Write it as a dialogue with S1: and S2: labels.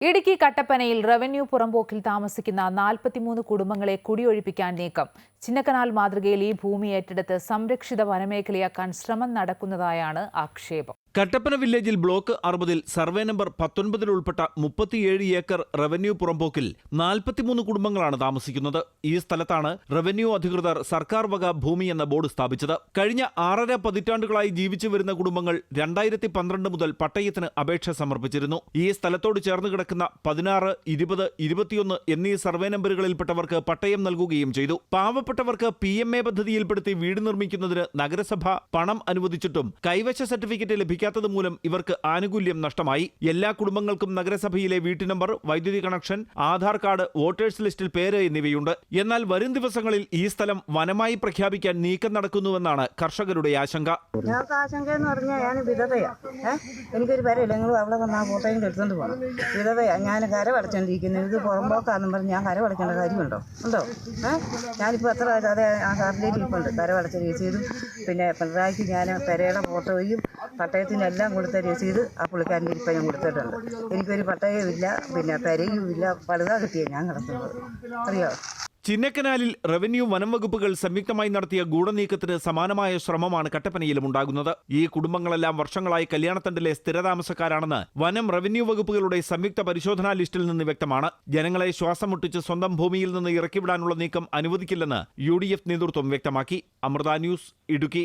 S1: ഇടുക്കി കട്ടപ്പനയിൽ റവന്യൂ പുറമ്പോക്കിൽ താമസിക്കുന്ന നാൽപ്പത്തിമൂന്ന് കുടുംബങ്ങളെ കുടിയൊഴിപ്പിക്കാൻ നീക്കം. ചിന്നക്കനാൽ മാതൃകയിൽ ഈ ഭൂമി ഏറ്റെടുത്ത് സംരക്ഷിത വനമേഖലയാക്കാൻ ശ്രമം നടക്കുന്നതായാണ് ആക്ഷേപം.
S2: കട്ടപ്പന വില്ലേജിൽ ബ്ലോക്ക് അറുപതിൽ സർവേ നമ്പർ പത്തൊൻപതിൽ ഉൾപ്പെട്ട മുപ്പത്തിയേഴ് ഏക്കർ റവന്യൂ പുറമ്പോക്കിൽ നാൽപ്പത്തിമൂന്ന് കുടുംബങ്ങളാണ് താമസിക്കുന്നത്. ഈ സ്ഥലത്താണ് റവന്യൂ അധികൃതർ സർക്കാർ വക ഭൂമി എന്ന ബോർഡ് സ്ഥാപിച്ചത്. കഴിഞ്ഞ ആറര പതിറ്റാണ്ടുകളായി ജീവിച്ചു വരുന്ന കുടുംബങ്ങൾ രണ്ടായിരത്തി പന്ത്രണ്ട് മുതൽ പട്ടയത്തിന് അപേക്ഷ സമർപ്പിച്ചിരുന്നു. ഈ സ്ഥലത്തോട് ചേർന്ന് കിടക്കുന്ന പതിനാറ് ഇരുപത് ഇരുപത്തിയൊന്ന് എന്നീ സർവേ നമ്പറുകളിൽപ്പെട്ടവർക്ക് പട്ടയം നൽകുകയും ചെയ്തു. പാവപ്പെട്ടവർക്ക് പി എം എ പദ്ധതിയിൽപ്പെടുത്തി വീട് നിർമ്മിക്കുന്നതിന് നഗരസഭ പണം അനുവദിച്ചിട്ടും കൈവശ സർട്ടിഫിക്കറ്റ് ലഭിക്കാത്തത് മൂലം ഇവർക്ക് ആനുകൂല്യം നഷ്ടമായി. എല്ലാ കുടുംബങ്ങൾക്കും നഗരസഭയിലെ വീട്ടു നമ്പർ വൈദ്യുതി കണക്ഷൻ ആധാർ കാർഡ് വോട്ടേഴ്സ് ലിസ്റ്റിൽ പേര് എന്നിവയുണ്ട്. എന്നാൽ വരും ദിവസങ്ങളിൽ ഈ സ്ഥലം വനമായി പ്രഖ്യാപിക്കാൻ നീക്കം നടക്കുന്നുവെന്നാണ് കർഷകരുടെ ആശങ്ക.
S3: ആശങ്ക എന്ന് ഞാൻ ഞാൻ എത്ര പിന്നെ പിണറായിക്ക് ഞാൻ പെരയുടെ ഫോട്ടോയും പട്ടയത്തിനെല്ലാം കൊടുത്ത രസീത് ആ പുള്ളിക്കാരന്റെ ഇപ്പം ഞാൻ കൊടുത്തിട്ടുണ്ട്. എനിക്കൊരു പട്ടയവും ഇല്ല പിന്നെ പെരയും ഇല്ല കിട്ടിയാണ് കിട്ടിയ ഞാൻ കിടക്കുന്നത്. അറിയോ?
S2: ചിന്നക്കനാലിൽ റവന്യൂ വനം വകുപ്പുകൾ സംയുക്തമായി നടത്തിയ ഗൂഢനീക്കത്തിന് സമാനമായ ശ്രമമാണ് കട്ടപ്പനയിലും ഉണ്ടാകുന്നത്. ഈ കുടുംബങ്ങളെല്ലാം വർഷങ്ങളായി കല്യാണത്തണ്ടിലെ സ്ഥിരതാമസക്കാരാണെന്ന് വനം റവന്യൂ വകുപ്പുകളുടെ സംയുക്ത പരിശോധനാ ലിസ്റ്റിൽ നിന്ന് വ്യക്തമാണ്. ജനങ്ങളെ ശ്വാസം മുട്ടിച്ച് സ്വന്തം ഭൂമിയിൽ നിന്ന് ഇറക്കിവിടാനുള്ള നീക്കം അനുവദിക്കില്ലെന്ന് യു നേതൃത്വം വ്യക്തമാക്കി. അമൃത ന്യൂസ് ഇടുക്കി.